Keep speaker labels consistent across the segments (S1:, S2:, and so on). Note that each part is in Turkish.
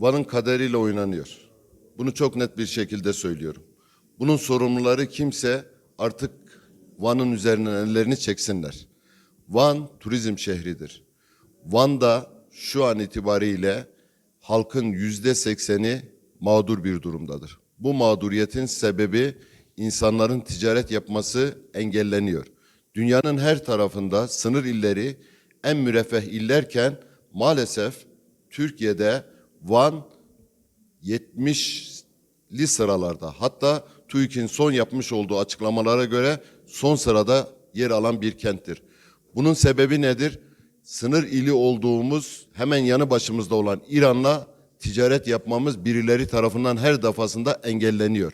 S1: Van'ın kaderiyle oynanıyor. Bunu çok net bir şekilde söylüyorum. Bunun sorumluları kimse artık Van'ın üzerinden ellerini çeksinler. Van turizm şehridir. Van'da şu an itibariyle halkın yüzde sekseni mağdur bir durumdadır. Bu mağduriyetin sebebi insanların ticaret yapması engelleniyor. Dünyanın her tarafında sınır illeri en müreffeh illerken maalesef Türkiye'de Van 70'li sıralarda hatta TÜİK'in son yapmış olduğu açıklamalara göre son sırada yer alan bir kenttir. Bunun sebebi nedir? Sınır ili olduğumuz hemen yanı başımızda olan İran'la ticaret yapmamız birileri tarafından her defasında engelleniyor.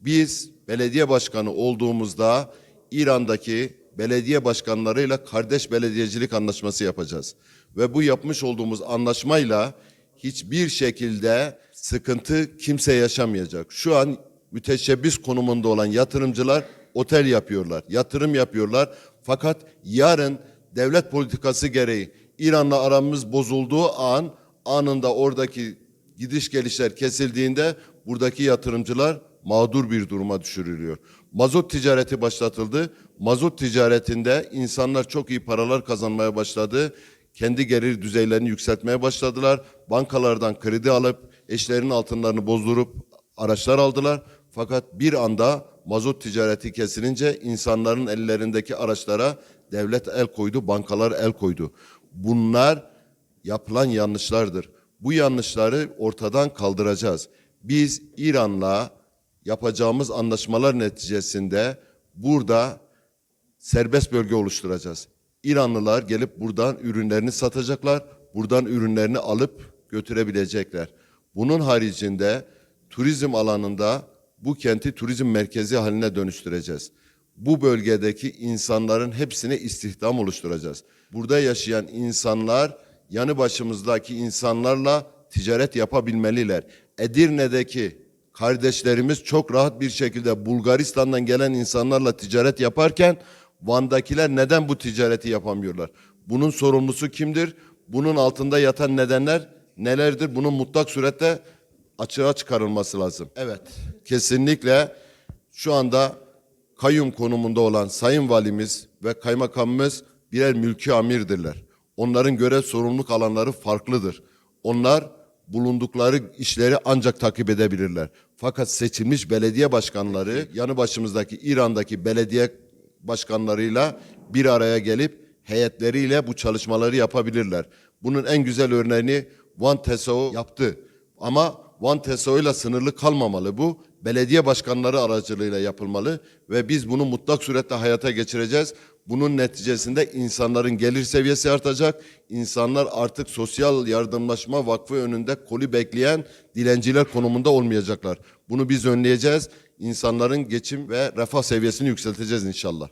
S1: Biz belediye başkanı olduğumuzda İran'daki belediye başkanlarıyla kardeş belediyecilik anlaşması yapacağız. Ve bu yapmış olduğumuz anlaşmayla hiçbir şekilde sıkıntı kimse yaşamayacak. Şu an müteşebbis konumunda olan yatırımcılar otel yapıyorlar, yatırım yapıyorlar. Fakat yarın devlet politikası gereği İran'la aramız bozulduğu an anında oradaki gidiş gelişler kesildiğinde buradaki yatırımcılar mağdur bir duruma düşürülüyor. Mazot ticareti başlatıldı. Mazot ticaretinde insanlar çok iyi paralar kazanmaya başladı. Kendi gelir düzeylerini yükseltmeye başladılar. Bankalardan kredi alıp eşlerinin altınlarını bozdurup araçlar aldılar. Fakat bir anda mazot ticareti kesilince insanların ellerindeki araçlara devlet el koydu, bankalar el koydu. Bunlar yapılan yanlışlardır. Bu yanlışları ortadan kaldıracağız. Biz İran'la yapacağımız anlaşmalar neticesinde burada serbest bölge oluşturacağız. İranlılar gelip buradan ürünlerini satacaklar, buradan ürünlerini alıp götürebilecekler. Bunun haricinde turizm alanında bu kenti turizm merkezi haline dönüştüreceğiz. Bu bölgedeki insanların hepsine istihdam oluşturacağız. Burada yaşayan insanlar yanı başımızdaki insanlarla ticaret yapabilmeliler. Edirne'deki kardeşlerimiz çok rahat bir şekilde Bulgaristan'dan gelen insanlarla ticaret yaparken Van'dakiler neden bu ticareti yapamıyorlar? Bunun sorumlusu kimdir? Bunun altında yatan nedenler nelerdir? Bunun mutlak surette açığa çıkarılması lazım. Evet, kesinlikle şu anda kayyum konumunda olan Sayın Valimiz ve Kaymakamımız birer mülki amirdirler. Onların görev sorumluluk alanları farklıdır. Onlar bulundukları işleri ancak takip edebilirler. Fakat seçilmiş belediye başkanları yanı başımızdaki İran'daki belediye başkanlarıyla bir araya gelip heyetleriyle bu çalışmaları yapabilirler. Bunun en güzel örneğini Van TESO yaptı. Ama Van TESO ile sınırlı kalmamalı bu. Belediye başkanları aracılığıyla yapılmalı ve biz bunu mutlak surette hayata geçireceğiz. Bunun neticesinde insanların gelir seviyesi artacak. İnsanlar artık sosyal yardımlaşma vakfı önünde koli bekleyen dilenciler konumunda olmayacaklar. Bunu biz önleyeceğiz. İnsanların geçim ve refah seviyesini yükselteceğiz inşallah.